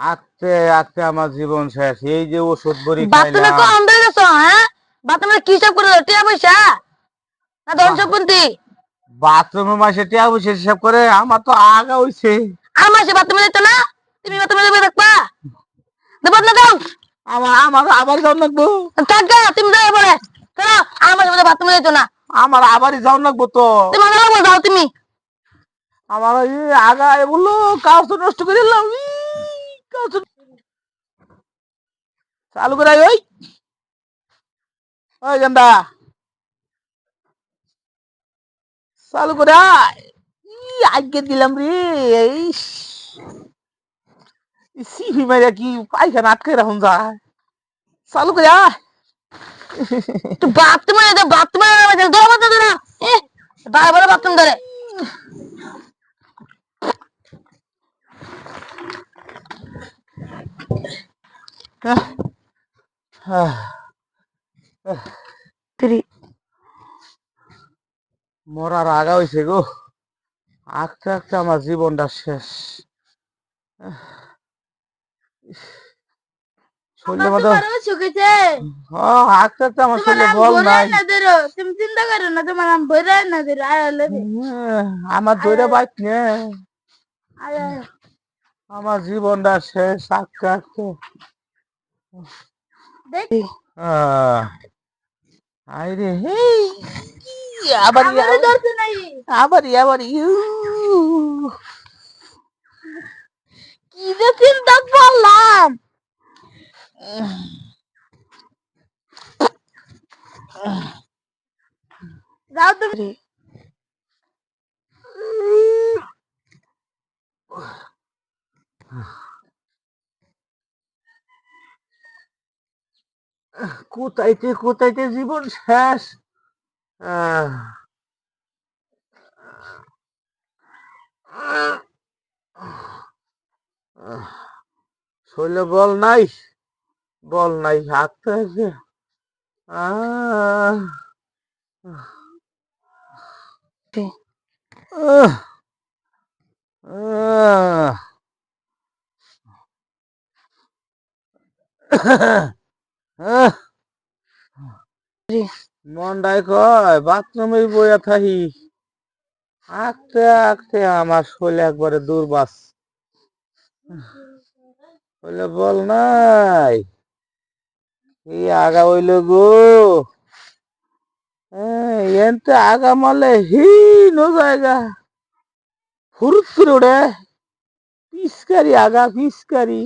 আঁকতে আঁকতে আমার জীবন শেষ। এই যে ওষুধ বড়ি বাথরুমে কম গেছো হ্যাঁ? বাথরুমে কি সব করে টিয়া পয়সা না ধন সম্পত্তি? বাথরুমে মাসে টিয়া বসে হিসাব করে আমার তো আগা হইছে। আর মাসে বাথরুমে যেত না? তুমি বাথরুমে যাবে দেখবা। দেবো না দাও। আমার আমার আবার যাও লাগবো। টাকা তুমি যাও বলে চলো আমার মাসে বাথরুমে যেত না। আমার আবারই যাও লাগবো তো। তুমি আমার যাও তুমি। আমার আগা এ বলল কাজ তো নষ্ট করে দিলাম। চালু করে ওই? ওই গেন্দা। চালু করে। আজকে দিলাম রে এই সিভি মারিয়া কি পায়খানা আটকে রাখুন যায় চালু করে বাথরুমে বাথরুমে ধরো বাথরুম ধরো এ, বারবার বাথরুম ধরে। মরার আগা হয়েছে গো। আঁকতে আঁকতে আমার জীবনটা শেষ। শরীরের মধ্যে আঁকতে আঁকতে আমার শরীরে বল নাই। তুমি চিন্তা করো না তোমার ভরে না আমার দৈরা বাইক নে। আমার জীবনটা শেষ আঁকতে আঁকতে দেখি আইরে হেই। আবার আবার আবার ইউ। কি যে চিন্তা করলাম। যাও তুমি। কোথাইতে কোথাইতে জীবন শেষ। আহ। বল নাই বল নাই হাঁটতে আছে আহ। মন্ডাই কয়, বাথরুমে বইয়া থাকি আঁকতে আঁকতে আমার শরীর একবারে দুর্বাস। বলে, বল নাই। কি আগা হইল গো। এনতে আগা মারলে হি নো জায়গা। ফুরুত করে উড়ে পিসকারি আগা, পিসকারি।